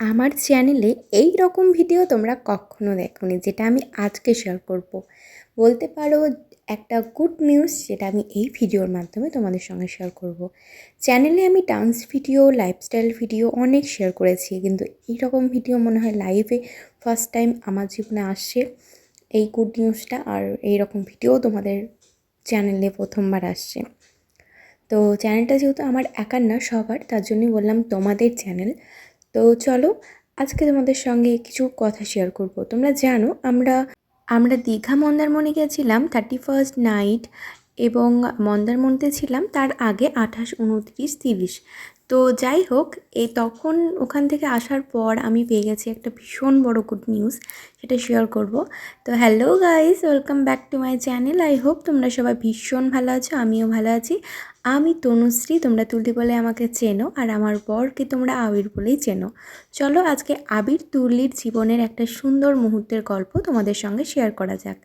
আমার চ্যানেলে এই রকম ভিডিও তোমরা কখনো দেখোনি, যেটা আমি আজকে শেয়ার করব। বলতে পারো একটা গুড নিউজ যেটা আমি এই ভিডিওর মাধ্যমে তোমাদের সঙ্গে শেয়ার করব। চ্যানেলে আমি ডান্স ভিডিও লাইফস্টাইল ভিডিও অনেক শেয়ার করেছি, কিন্তু এই রকম ভিডিও মনে হয় লাইভে ফার্স্ট টাইম আমার জীবনে আসছে এই গুড নিউজটা আর এই রকম ভিডিও তোমাদের চ্যানেলে প্রথমবার আসছে তো চ্যানেলটা যেহেতু আমার একার না, সবার, তার জন্যই বললাম তোমাদের চ্যানেল তো চলো, আজকে তোমাদের সঙ্গে কিছু কথা শেয়ার করব। তোমরা জানো, আমরা আমরা দীঘা মন্দারমণি গেছিলাম থার্টি ফার্স্ট নাইট এবং মন্দারমণিতে ছিলাম তার আগে আঠাশ, উনত্রিশ, তিরিশ। তো যাই হোক এই তখন ওখান থেকে আসার পর আমি পেয়ে গেছি একটা ভীষণ বড় গুড নিউজ সেটা শেয়ার করব। তো hello guys welcome back to my channel I hope তোমরা সবাই ভীষণ ভালো আছো, আমিও ভালো আছি। আমি তনুশ্রী, তোমরা তুলতি বলে আমাকে চেনো, আর আমার বরকে তোমরা আবির বলেই চেনো। চলো আজকে আবির তুলির জীবনের একটা সুন্দর মুহূর্তের গল্প তোমাদের সঙ্গে শেয়ার করা যাক।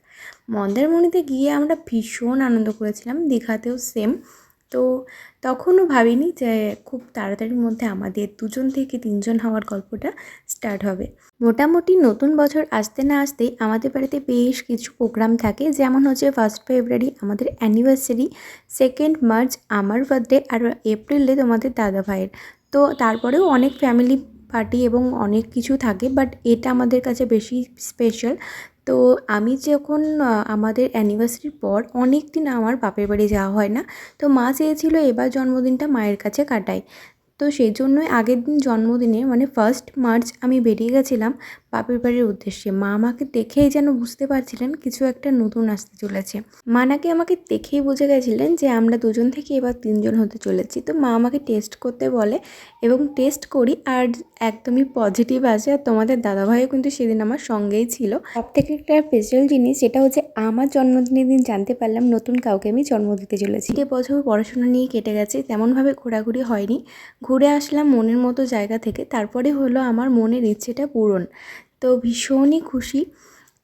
মন্দারমণিতে গিয়ে আমরা ভীষণ আনন্দ করেছিলাম, দীঘাতেও সেম তো তখনও ভাবিনি যে খুব তাড়াতাড়ির মধ্যে আমাদের দুজন থেকে তিনজন হওয়ার গল্পটা স্টার্ট হবে। মোটামুটি নতুন বছর আসতে না আসতেই আমাদের বাড়িতে বেশ কিছু প্রোগ্রাম থাকে, যেমন হচ্ছে ফার্স্ট ফেব্রুয়ারি আমাদের অ্যানিভার্সারি সেকেন্ড মার্চ আমার বার্থডে আর এপ্রিলে তোমাদের দাদা ভাইয়ের। তো তারপরেও অনেক ফ্যামিলি পার্টি এবং অনেক কিছু থাকে বাট এটা আমাদের কাছে বেশি স্পেশাল তো আমি যখন আমাদের অ্যানিভার্সারির পর অনেক দিন আমার বাপের বাড়ি যাওয়া হয় না, তো মা চেয়েছিল এবার জন্মদিনটা মায়ের কাছে কাটাই। তো সেই জন্যই আগের দিন জন্মদিনে মানে ফার্স্ট মার্চ আমি বেরিয়ে গেছিলাম বাপের বাড়ির উদ্দেশ্যে। মা আমাকে দেখেই যেন বুঝতে পারছিলেন কিছু একটা নতুন আসতে চলেছে। মা নাকি আমাকে দেখেই বুঝে গেছিলেন যে আমরা দুজন থেকে এবার তিনজন হতে চলেছি। তো মা আমাকে টেস্ট করতে বলে এবং টেস্ট করি আর একদমই পজিটিভ আছে আর তোমাদের দাদাভাইও কিন্তু সেদিন আমার সঙ্গেই ছিল। সব থেকে একটা স্পেশাল জিনিস সেটা হচ্ছে আমার জন্মদিনের দিন জানতে পারলাম নতুন কাউকে আমি জন্ম দিতে চলেছি। যে বছর পড়াশোনা নিয়ে কেটে গেছে, তেমনভাবে ঘোরাঘুরি হয়নি। ঘুরে আসলাম মনের মতো জায়গা থেকে, তারপরে হলো আমার মনের ইচ্ছেটা পূরণ। তো ভীষণই খুশি।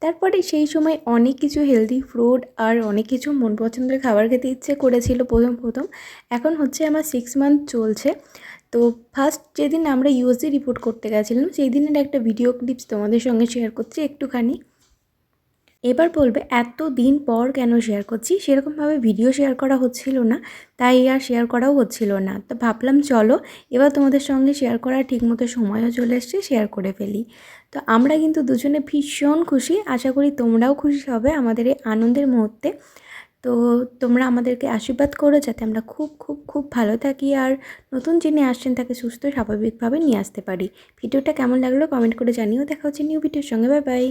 তারপরে সেই সময় অনেক কিছু হেলদি ফ্রুট আর অনেক কিছু মন পছন্দের খাবার খেতে ইচ্ছে করেছিল প্রথম প্রথম। এখন হচ্ছে আমার সিক্স মান্থ চলছে। তো ফার্স্ট যেদিন আমরা ইউএসজি রিপোর্ট করতে গেছিলাম সেই দিনের একটা ভিডিও ক্লিপস তোমাদের সঙ্গে শেয়ার করছি একটুখানি। এবার বলবে এত দিন পর কেন শেয়ার করছি? সেরকমভাবে ভিডিও শেয়ার করা হচ্ছিল না, তাই আর শেয়ার করাও হচ্ছিল না। তো ভাবলাম, চলো, এবার তোমাদের সঙ্গে শেয়ার করার ঠিকমতো সময়ও চলে এসছে শেয়ার করে ফেলি। তো আমরা কিন্তু দুজনে ভীষণ খুশি, আশা করি তোমরাও খুশি হবে আমাদের এই আনন্দের মুহূর্তে। তো তোমরা আমাদেরকে আশীর্বাদ করো যাতে আমরা খুব খুব খুব ভালো থাকি আর নতুন যিনি আসছেন তাকে সুস্থ স্বাভাবিকভাবে নিয়ে আসতে পারি। ভিডিওটা কেমন লাগল কমেন্ট করে জানিও। দেখা হচ্ছে নিউ ভিডিওর সঙ্গে। Bye bye